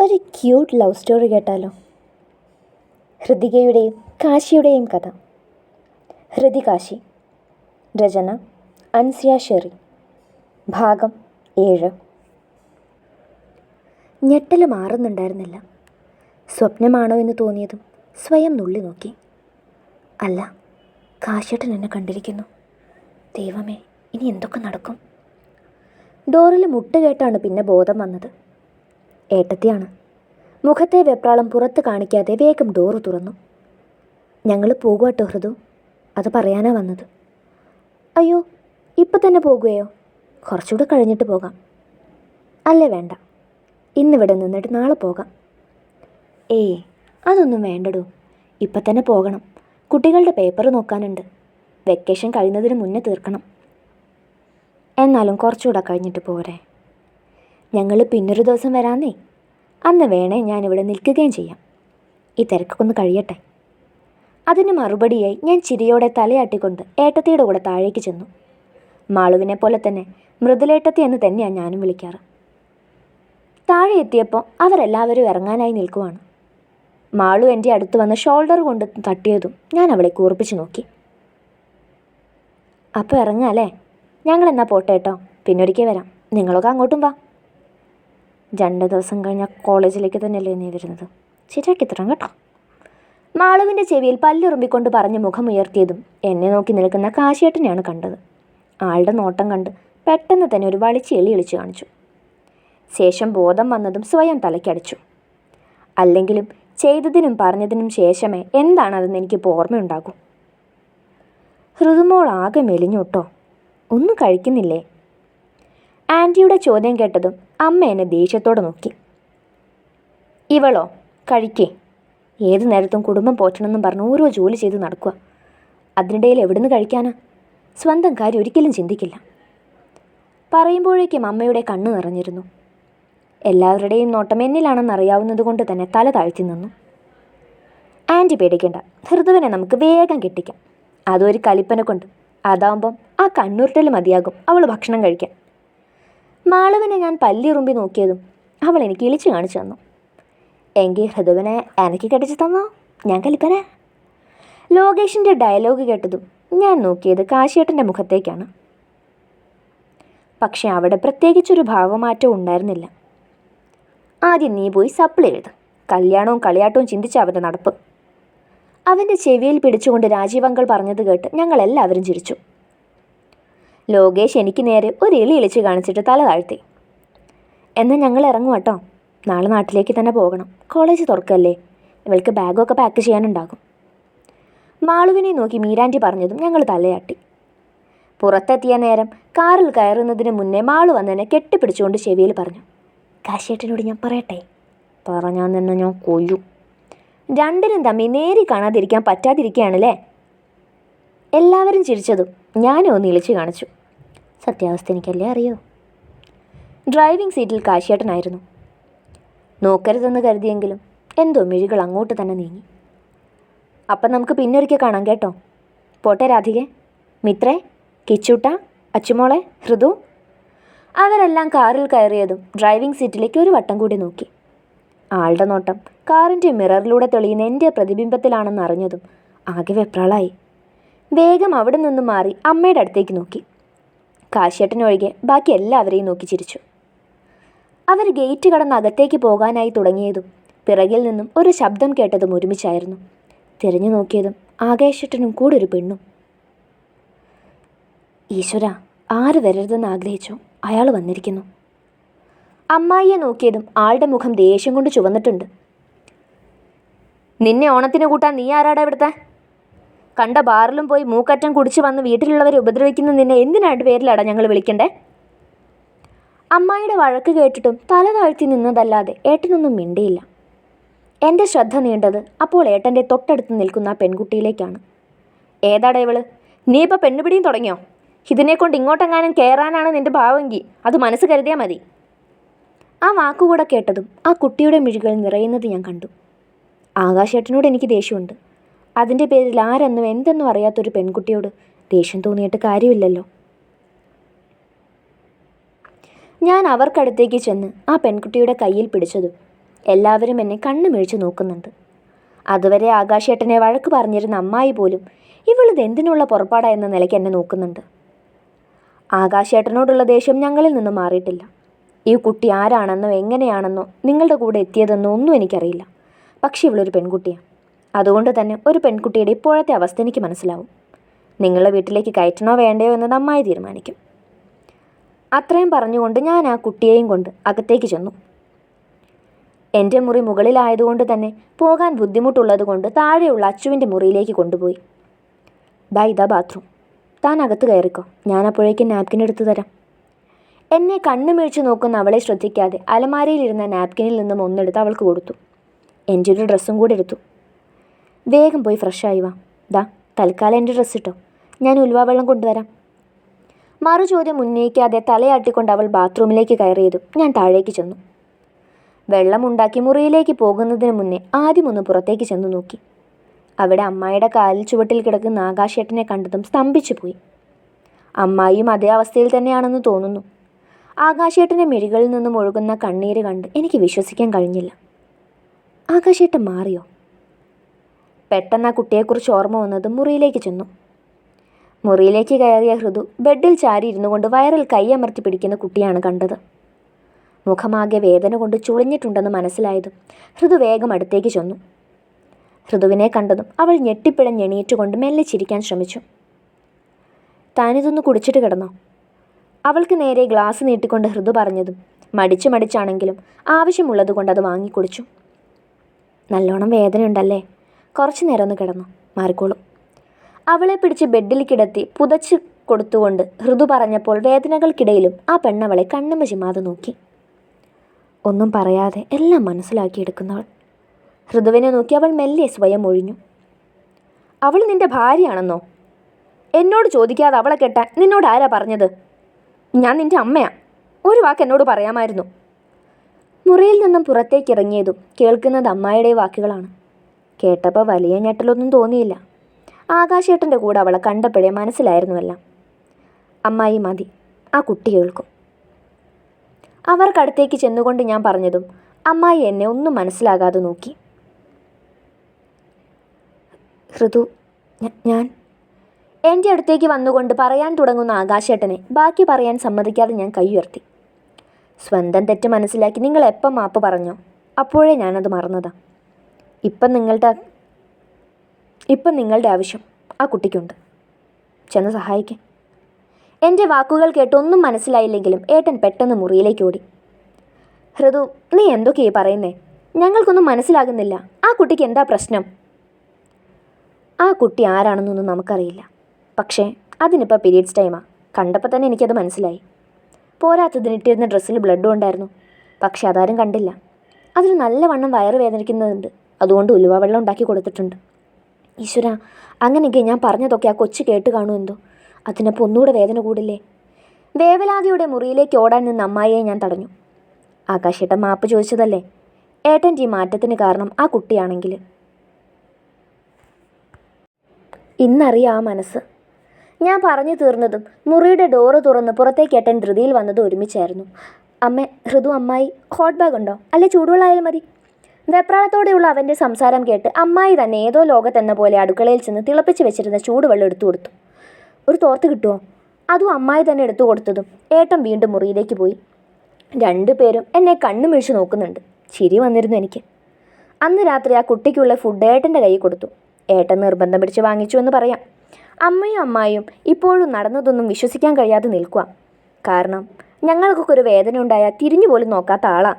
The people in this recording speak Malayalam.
ഒരു ക്യൂട്ട് ലവ് സ്റ്റോറി കേട്ടാലോ? ഹൃതികയുടെയും കാശിയുടെയും കഥ. ഹൃതി കാശി രചന അൻസിയ ഷെറി. ഭാഗം ഏഴ്. ഞെട്ടൽ മാറുന്നുണ്ടായിരുന്നില്ല. സ്വപ്നമാണോ എന്ന് തോന്നിയതും സ്വയം നുള്ളി നോക്കി. അല്ല കാശേട്ടൻ എന്നെ കണ്ടിരിക്കുന്നു. ദൈവമേ ഇനി എന്തൊക്കെ നടക്കും? ഡോറിൽ മുട്ട് കേട്ടാണ് പിന്നെ ബോധം വന്നത്. ഏട്ടത്തിയാണ്. മുഖത്തെ വെപ്രാളം പുറത്ത് കാണിക്കാതെ വേഗം ഡോറ് തുറന്നു. ഞങ്ങൾ പോകുവാട്ടോ ഹൃദു. അത് പറയാനാ വന്നത്. അയ്യോ ഇപ്പം തന്നെ പോകുകയോ? കുറച്ചുകൂടെ കഴിഞ്ഞിട്ട് പോകാം. അല്ലേ വേണ്ട. ഇന്നിവിടെ നിന്നിട്ട് നാളെ പോകാം. ഏയ് അതൊന്നും വേണ്ടടോ. ഇപ്പം തന്നെ പോകണം. കുട്ടികളുടെ പേപ്പർ നോക്കാനുണ്ട്. വെക്കേഷൻ കഴിയുന്നതിന് മുന്നേ തീർക്കണം. എന്നാലും കുറച്ചുകൂടെ കഴിഞ്ഞിട്ട് പോരെ. ഞങ്ങൾ പിന്നൊരു ദിവസം വരാന്നേ. അന്ന് വേണേ ഞാനിവിടെ നിൽക്കുകയും ചെയ്യാം. ഈ തിരക്കൊന്ന് കഴിയട്ടെ. അതിന് മറുപടിയായി ഞാൻ ചിരിയോടെ തലയാട്ടിക്കൊണ്ട് ഏട്ടത്തിയുടെ കൂടെ താഴേക്ക് ചെന്നു. മാളുവിനെ പോലെ തന്നെ മൃദുലേട്ടത്തി എന്ന് തന്നെയാണ് ഞാനും വിളിക്കാറ്. താഴെ എത്തിയപ്പോൾ അവരെല്ലാവരും ഇറങ്ങാനായി നിൽക്കുവാണ്. മാളു എന്റെ അടുത്ത് വന്ന് ഷോൾഡർ കൊണ്ട് തട്ടിയതും ഞാൻ അവളെ കൂർപ്പിച്ച് നോക്കി. അപ്പോൾ ഇറങ്ങാം അല്ലേ? ഞങ്ങളെന്നാ പോട്ടെ കേട്ടോ. വരാം. നിങ്ങളൊക്കെ അങ്ങോട്ടും വാ. രണ്ട് ദിവസം കഴിഞ്ഞാൽ കോളേജിലേക്ക് തന്നെയല്ലേ നീ വരുന്നത്? ശരിയാക്കി തരാം കേട്ടോ. മാളുവിന്റെ ചെവിയിൽ പല്ലുറുമ്പിക്കൊണ്ട് പറഞ്ഞ് മുഖമുയർത്തിയതും എന്നെ നോക്കി നിൽക്കുന്ന കാശിയേട്ടനെയാണ് കണ്ടത്. ആളുടെ നോട്ടം കണ്ട് പെട്ടെന്ന് തന്നെ ഒരു വളിച്ച് എളി എളിച്ചു കാണിച്ചു. ശേഷം ബോധം വന്നതും സ്വയം തലയ്ക്കടിച്ചു. അല്ലെങ്കിലും ചെയ്തതിനും പറഞ്ഞതിനും ശേഷമേ എന്താണതെന്ന് എനിക്കിപ്പോൾ ഓർമ്മയുണ്ടാകൂ. ഹൃദുമോൾ ആകെ മെലിഞ്ഞു കേട്ടോ. ഒന്നും കഴിക്കുന്നില്ലേ? ആന്റിയുടെ ചോദ്യം കേട്ടതും അമ്മ എന്നെ ദേഷ്യത്തോടെ നോക്കി. ഇവളോ കഴിക്കേ. ഏത് നേരത്തും കുടുംബം പോറ്റണമെന്നും പറഞ്ഞ് ഓരോ ജോലി ചെയ്ത് നടക്കുക അതിനിടയിൽ എവിടുന്ന് കഴിക്കാനാ? സ്വന്തം കാര്യം ഒരിക്കലും ചിന്തിക്കില്ല. പറയുമ്പോഴേക്കും അമ്മയുടെ കണ്ണ് നിറഞ്ഞിരുന്നു. എല്ലാവരുടെയും നോട്ടം എന്നിലാണെന്ന് അറിയാവുന്നത് കൊണ്ട് തന്നെ തല താഴ്ത്തി നിന്നു. ആന്റി പേടിക്കേണ്ട. ഹൃദുവിനെ നമുക്ക് വേഗം കെട്ടിക്കാം. അതൊരു കലിപ്പനെ കൊണ്ട്. അതാവുമ്പം ആ കണ്ണൂരിട്ടൽ മതിയാകും. അവൾ ഭക്ഷണം കഴിക്കാൻ. മാളവിനെ ഞാൻ പല്ലിറുമ്പി നോക്കിയതും അവൾ എനിക്ക് ഇളിച്ചു കാണിച്ചു തന്നു. എങ്കിൽ ഹൃദവനെ എനിക്ക് കെട്ടിച്ചു തന്നോ? ഞാൻ കലിപ്പന ലോകേഷിന്റെ ഡയലോഗ് കേട്ടതും ഞാൻ നോക്കിയത് കാശിയേട്ടന്റെ മുഖത്തേക്കാണ്. പക്ഷെ അവിടെ പ്രത്യേകിച്ചൊരു ഭാവമാറ്റവും ഉണ്ടായിരുന്നില്ല. ആദ്യം നീ പോയി സപ്ലി എഴുത്. കല്യാണവും കളിയാട്ടവും ചിന്തിച്ച അവന്റെ നടപ്പ്. അവന്റെ ചെവിയിൽ പിടിച്ചുകൊണ്ട് രാജീവങ്കൾ പറഞ്ഞത് കേട്ട് ഞങ്ങളെല്ലാവരും ചിരിച്ചു. ലോകേഷ് എനിക്ക് നേരെ ഒരു എളി ഇളിച്ച് കാണിച്ചിട്ട് തല താഴ്ത്തി. എന്നാൽ ഞങ്ങൾ ഇറങ്ങും കേട്ടോ. നാളെ നാട്ടിലേക്ക് തന്നെ പോകണം. കോളേജ് തുറക്കല്ലേ? ഇവൾക്ക് ബാഗൊക്കെ പാക്ക് ചെയ്യാനുണ്ടാകും. മാളുവിനെ നോക്കി മീരാന്റി പറഞ്ഞതും ഞങ്ങൾ തലയാട്ടി. പുറത്തെത്തിയ നേരം കാറിൽ കയറുന്നതിന് മുന്നേ മാളു വന്നതിനെ കെട്ടിപ്പിടിച്ചുകൊണ്ട് ചെവിയിൽ പറഞ്ഞു. കാശിയേട്ടനോട് ഞാൻ പറയട്ടെ? പറഞ്ഞാൽ തന്നെ ഞാൻ കൊല്ലും. രണ്ടിനും തമ്മിൽ നേരി കാണാതിരിക്കാൻ പറ്റാതിരിക്കുകയാണല്ലേ? എല്ലാവരും ചിരിച്ചതും ഞാനും ഒന്ന് ഇളിച്ചു കാണിച്ചു. സത്യാവസ്ഥ എനിക്കല്ലേ അറിയോ ഡ്രൈവിംഗ് സീറ്റിൽ കാശിയേട്ടനായിരുന്നു. നോക്കരുതെന്ന് കരുതിയെങ്കിലും എന്തോ മിഴികൾ അങ്ങോട്ട് തന്നെ നീങ്ങി. അപ്പം നമുക്ക് പിന്നൊരിക്കൽ കാണാം കേട്ടോ. പോട്ടെ രാധികെ. മിത്രേ കിച്ചൂട്ട അച്ചുമോളെ ഹൃദു. അവരെല്ലാം കാറിൽ കയറിയതും ഡ്രൈവിംഗ് സീറ്റിലേക്ക് ഒരു വട്ടം കൂടി നോക്കി. ആളുടെ നോട്ടം കാറിന്റെ മിററിലൂടെ തെളിയുന്ന എന്റെ പ്രതിബിംബത്തിലാണെന്ന് അറിഞ്ഞതും ആകെ വെപ്രാളായി. വേഗം അവിടെ നിന്നും മാറി അമ്മയുടെ അടുത്തേക്ക് നോക്കി. കാശേട്ടനൊഴികെ ബാക്കി എല്ലാവരെയും നോക്കി ചിരിച്ചു. അവർ ഗേറ്റ് കടന്ന് അകത്തേക്ക് പോകാനായി തുടങ്ങിയതും പിറകിൽ നിന്നും ഒരു ശബ്ദം കേട്ടതും ഒരുമിച്ചായിരുന്നു. തിരിഞ്ഞു നോക്കിയതും ആകാശേട്ടനും കൂടെ ഒരു പെണ്ണും. ഈശ്വര ആര് വരരുതെന്ന് ആഗ്രഹിച്ചോ. അയാൾ വന്നിരിക്കുന്നു. അമ്മായിയെ നോക്കിയതും ആളുടെ മുഖം ദേഷ്യം കൊണ്ട് ചുവന്നിട്ടുണ്ട്. നിന്നെ ഓണത്തിന് കൂട്ടാൻ നീ ആരാടാ ഇവിടുത്തെ? കണ്ട ബാറിലും പോയി മൂക്കറ്റം കുടിച്ച് വന്ന് വീട്ടിലുള്ളവരെ ഉപദ്രവിക്കുന്ന നിന്നെ എന്തിനായിട്ട് പേരിലാടാ ഞങ്ങൾ വിളിക്കണ്ടേ? അമ്മായിയുടെ വഴക്ക് കേട്ടിട്ടും തല താഴ്ത്തി നിന്നതല്ലാതെ ഏട്ടനൊന്നും മിണ്ടിയില്ല. എന്റെ ശ്രദ്ധ നീണ്ടത് അപ്പോൾ ഏട്ടന്റെ തൊട്ടടുത്ത് നിൽക്കുന്ന ആ പെൺകുട്ടിയിലേക്കാണ്. ഏതാടാ ഇവൾ? നീ ഇപ്പോൾ പെണ്ണുപിടിയും തുടങ്ങിയോ? ഇതിനെക്കൊണ്ട് ഇങ്ങോട്ടെങ്ങാനും കയറാനാണ് നിന്റെ ഭാവമെങ്കിൽ അത് മനസ്സ് കരുതിയാൽ മതി. ആ വാക്കുകൂടെ കേട്ടതും ആ കുട്ടിയുടെ മിഴികൾ നിറയുന്നത് ഞാൻ കണ്ടു. ആകാശേട്ടനോട് എനിക്ക് ദേഷ്യമുണ്ട്. അതിന്റെ പേരിൽ ആരെന്നും എന്തെന്നും അറിയാത്തൊരു പെൺകുട്ടിയോട് ദേഷ്യം തോന്നിയിട്ട് കാര്യമില്ലല്ലോ. ഞാൻ അവർക്കടുത്തേക്ക് ചെന്ന് ആ പെൺകുട്ടിയുടെ കയ്യിൽ പിടിച്ചതും എല്ലാവരും എന്നെ കണ്ണു മിഴിച്ചു നോക്കുന്നുണ്ട്. അതുവരെ ആകാശേട്ടനെ വഴക്ക് പറഞ്ഞിരുന്ന അമ്മായി പോലും ഇവളിത് എന്തിനുള്ള പുറപ്പാടാ എന്ന നിലയ്ക്ക് എന്നെ നോക്കുന്നുണ്ട്. ആകാശേട്ടനോടുള്ള ദേഷ്യം ഞങ്ങളിൽ നിന്നും മാറിയിട്ടില്ല. ഈ കുട്ടി ആരാണെന്നോ എങ്ങനെയാണെന്നോ നിങ്ങളുടെ കൂടെ എത്തിയതെന്നോ ഒന്നും എനിക്കറിയില്ല. പക്ഷേ ഇവളൊരു പെൺകുട്ടിയാണ് അതുകൊണ്ട് തന്നെ ഒരു പെൺകുട്ടിയുടെ ഇപ്പോഴത്തെ അവസ്ഥ എനിക്ക് മനസ്സിലാവും. നിങ്ങളുടെ വീട്ടിലേക്ക് കയറ്റണോ വേണ്ടയോ എന്ന് അമ്മായി തീരുമാനിക്കും. അത്രയും പറഞ്ഞുകൊണ്ട് ഞാൻ ആ കുട്ടിയെയും കൊണ്ട് അകത്തേക്ക് ചെന്നു. എന്റെ മുറി മുകളിലായതുകൊണ്ട് തന്നെ പോകാൻ ബുദ്ധിമുട്ടുള്ളത് കൊണ്ട് താഴെയുള്ള അച്ചുവിന്റെ മുറിയിലേക്ക് കൊണ്ടുപോയി. ദാ ഇതാ ബാത്റൂം. താൻ അകത്ത് കയറിക്കോ. ഞാൻ അപ്പോഴേക്കും നാപ്കിൻ എടുത്തു തരാം. എന്നെ കണ്ണു മേഴിച്ചു നോക്കുന്ന അവളെ ശ്രദ്ധിക്കാതെ അലമാരയിലിരുന്ന നാപ്കിനിൽ നിന്നും ഒന്നെടുത്ത് അവൾക്ക് കൊടുത്തു. എന്റെ ഒരു ഡ്രസ്സും കൂടി എടുത്തു. വേഗം പോയി ആയി വാ. ദാ തൽക്കാലം എന്റെ ഡ്രസ്സ് ഇട്ടോ. ഞാൻ ഉലുവ വെള്ളം കൊണ്ടുവരാം. മറു ചോദ്യം ഉന്നയിക്കാതെ തലയാട്ടിക്കൊണ്ട് അവൾ ബാത്റൂമിലേക്ക് കയറിയതു. ഞാൻ താഴേക്ക് ചെന്നു. വെള്ളമുണ്ടാക്കി മുറിയിലേക്ക് പോകുന്നതിന് മുന്നേ ആദ്യം ഒന്ന് പുറത്തേക്ക് ചെന്നു നോക്കി. അവിടെ അമ്മായിയുടെ കാലിൽ ചുവട്ടിൽ കിടക്കുന്ന ആകാശേട്ടനെ കണ്ടതും സ്തംഭിച്ചു പോയി. അമ്മായിയും അതേ അവസ്ഥയിൽ തന്നെയാണെന്ന് തോന്നുന്നു. ആകാശേട്ടന്റെ മിഴികളിൽ നിന്നും ഒഴുകുന്ന കണ്ണീര് കണ്ട് എനിക്ക് വിശ്വസിക്കാൻ കഴിഞ്ഞില്ല. ആകാശേട്ടൻ മാറിയോ? പെട്ടെന്ന് ആ കുട്ടിയെക്കുറിച്ച് ഓർമ്മ വന്നത് മുറിയിലേക്ക് ചെന്നു. മുറിയിലേക്ക് കയറിയ ഹൃദു ബെഡിൽ ചാരി ഇരുന്നു കൊണ്ട് വയറിൽ കൈയമർത്തി പിടിക്കുന്ന കുട്ടിയാണ് കണ്ടത്. മുഖമാകെ വേദന കൊണ്ട് ചുളിഞ്ഞിട്ടുണ്ടെന്ന് മനസ്സിലായതും ഹൃദു വേഗം അടുത്തേക്ക് ചെന്നു. ഹൃദുവിനെ കണ്ടതും അവൾ ഞെട്ടിപ്പിഴഞ്ഞെണീറ്റുകൊണ്ട് മെല്ലെ ചിരിക്കാൻ ശ്രമിച്ചു. താനിതൊന്ന് കുടിച്ചിട്ട് കിടന്നോ. അവൾക്ക് നേരെ ഗ്ലാസ് നീട്ടിക്കൊണ്ട് ഹൃദു പറഞ്ഞതും മടിച്ചു മടിച്ചാണെങ്കിലും ആവശ്യമുള്ളതുകൊണ്ട് അത് വാങ്ങിക്കുടിച്ചു. നല്ലോണം വേദനയുണ്ടല്ലേ? കുറച്ചു നേരം ഒന്ന് കിടന്നു മാറിക്കോളും. അവളെ പിടിച്ച് ബെഡിൽ കിടത്തി പുതച്ച് കൊടുത്തുകൊണ്ട് ഹൃദു പറഞ്ഞപ്പോൾ വേദനകൾക്കിടയിലും ആ പെണ്ണവളെ കണ്ണുമ ചിമാതെ നോക്കി. ഒന്നും പറയാതെ എല്ലാം മനസ്സിലാക്കിയെടുക്കുന്നവൾ. ഹൃദുവിനെ നോക്കി അവൾ മെല്ലെ സ്വയം ഒഴിഞ്ഞു. അവൾ നിന്റെ ഭാര്യയാണെന്നോ? എന്നോട് ചോദിക്കാതെ അവളെ കെട്ടാൻ നിന്നോട് ആരാ പറഞ്ഞത്? ഞാൻ നിന്റെ അമ്മയാ. ഒരു വാക്ക് എന്നോട് പറയാമായിരുന്നു. മുറിയിൽ നിന്നും പുറത്തേക്കിറങ്ങിയതും കേൾക്കുന്നത് അമ്മായിയുടെ വാക്കുകളാണ്. കേട്ടപ്പോൾ വലിയ ഞെട്ടലൊന്നും തോന്നിയില്ല. ആകാശേട്ടന്റെ കൂടെ അവളെ കണ്ടപ്പോഴേ മനസ്സിലായിരുന്നുവെല്ലാം. അമ്മായി മതി ആ കുട്ടി കേൾക്കും. അവർക്കടുത്തേക്ക് ചെന്നുകൊണ്ട് ഞാൻ പറഞ്ഞതും അമ്മായി എന്നെ ഒന്നും മനസ്സിലാകാതെ നോക്കി. ഋതു ഞാൻ? എന്റെ അടുത്തേക്ക് വന്നുകൊണ്ട് പറയാൻ തുടങ്ങുന്ന ആകാശേട്ടനെ ബാക്കി പറയാൻ സമ്മതിക്കാതെ ഞാൻ കൈയുയർത്തി സ്വന്തം തെറ്റ് മനസ്സിലാക്കി നിങ്ങൾ എപ്പം മാപ്പ് പറഞ്ഞോ അപ്പോഴേ ഞാനത് മറന്നതാ. ഇപ്പം നിങ്ങളുടെ ഇപ്പം നിങ്ങളുടെ ആവശ്യം ആ കുട്ടിക്കുണ്ട്. ചെന്ന് സഹായിക്ക്. എന്റെ വാക്കുകൾ കേട്ടൊന്നും മനസ്സിലായില്ലെങ്കിലും ഏട്ടൻ പെട്ടെന്ന് മുറിയിലേക്ക് ഓടി. ഹൃദു നീ എന്തൊക്കെയാ പറയുന്നേ? ഞങ്ങൾക്കൊന്നും മനസ്സിലാകുന്നില്ല. ആ കുട്ടിക്ക് എന്താ പ്രശ്നം? ആ കുട്ടി ആരാണെന്നൊന്നും നമുക്കറിയില്ല. പക്ഷേ അതിനിപ്പോൾ പീരീഡ്സ് ടൈമാണ് കണ്ടപ്പോൾ തന്നെ എനിക്കത് മനസ്സിലായി. പോരാത്തതിന് ഇട്ടിരുന്ന ഡ്രസ്സിൽ ബ്ലഡും ഉണ്ടായിരുന്നു. പക്ഷെ അതാരും കണ്ടില്ല. അതിന് നല്ലവണ്ണം വയറ് വേദനിക്കുന്നുണ്ട് അതുകൊണ്ട് ഉലുവ വെള്ളം ഉണ്ടാക്കി കൊടുത്തിട്ടുണ്ട്. ഈശ്വര അങ്ങനെയൊക്കെ ഞാൻ പറഞ്ഞതൊക്കെ ആ കൊച്ചു കേട്ട് കാണൂ എന്തോ? അതിനപ്പോൾ ഒന്നുകൂടെ വേദന കൂടില്ലേ? വേവലാതിയുടെ മുറിയിലേക്ക് ഓടാൻ നിന്ന് അമ്മായിയെ ഞാൻ തടഞ്ഞു. ആകാശേട്ടൻ മാപ്പ് ചോദിച്ചതല്ലേ? ഏട്ടന്റെ ഈ മാറ്റത്തിന് കാരണം ആ കുട്ടിയാണെങ്കിൽ. ഇന്നറിയാം ആ മനസ്സ്. ഞാൻ പറഞ്ഞു തീർന്നതും മുറിയുടെ ഡോറ് തുറന്ന് പുറത്തേക്ക് ഏട്ടൻ ധൃതിയിൽ വന്നത് ഒരുമിച്ചായിരുന്നു. അമ്മ ഹൃദു അമ്മായി ഹോട്ട് ബാഗ് ഉണ്ടോ അല്ലെ ചൂടുവെള്ളമായാലും മതി. വെപ്രാളത്തോടെയുള്ള അവന്റെ സംസാരം കേട്ട് അമ്മായി തന്നെ ഏതോ ലോകത്തെന്ന പോലെ അടുക്കളയിൽ ചെന്ന് തിളപ്പിച്ച് വെച്ചിരുന്ന ചൂടുവെള്ളം എടുത്തു കൊടുത്തു. ഒരു തോർത്ത് കിട്ടുമോ അതും അമ്മായി തന്നെ എടുത്തു കൊടുത്തതും ഏട്ടൻ വീണ്ടും മുറിയിലേക്ക് പോയി. രണ്ടു പേരും എന്നെ കണ്ണു മിഴിച്ച് നോക്കുന്നുണ്ട്. ചിരി വന്നിരുന്നു എനിക്ക്. അന്ന് രാത്രി ആ കുട്ടിക്കുള്ള ഫുഡ് ഏട്ടന്റെ കൈ കൊടുത്തു. ഏട്ടൻ നിർബന്ധം പിടിച്ച് വാങ്ങിച്ചു എന്ന് പറയാം. അമ്മയും അമ്മായും ഇപ്പോഴും നടന്നതൊന്നും വിശ്വസിക്കാൻ കഴിയാതെ നിൽക്കുക കാരണം ഞങ്ങൾക്കൊക്കെ ഒരു വേദന ഉണ്ടായാൽ തിരിഞ്ഞു പോലും നോക്കാത്ത ആളാ.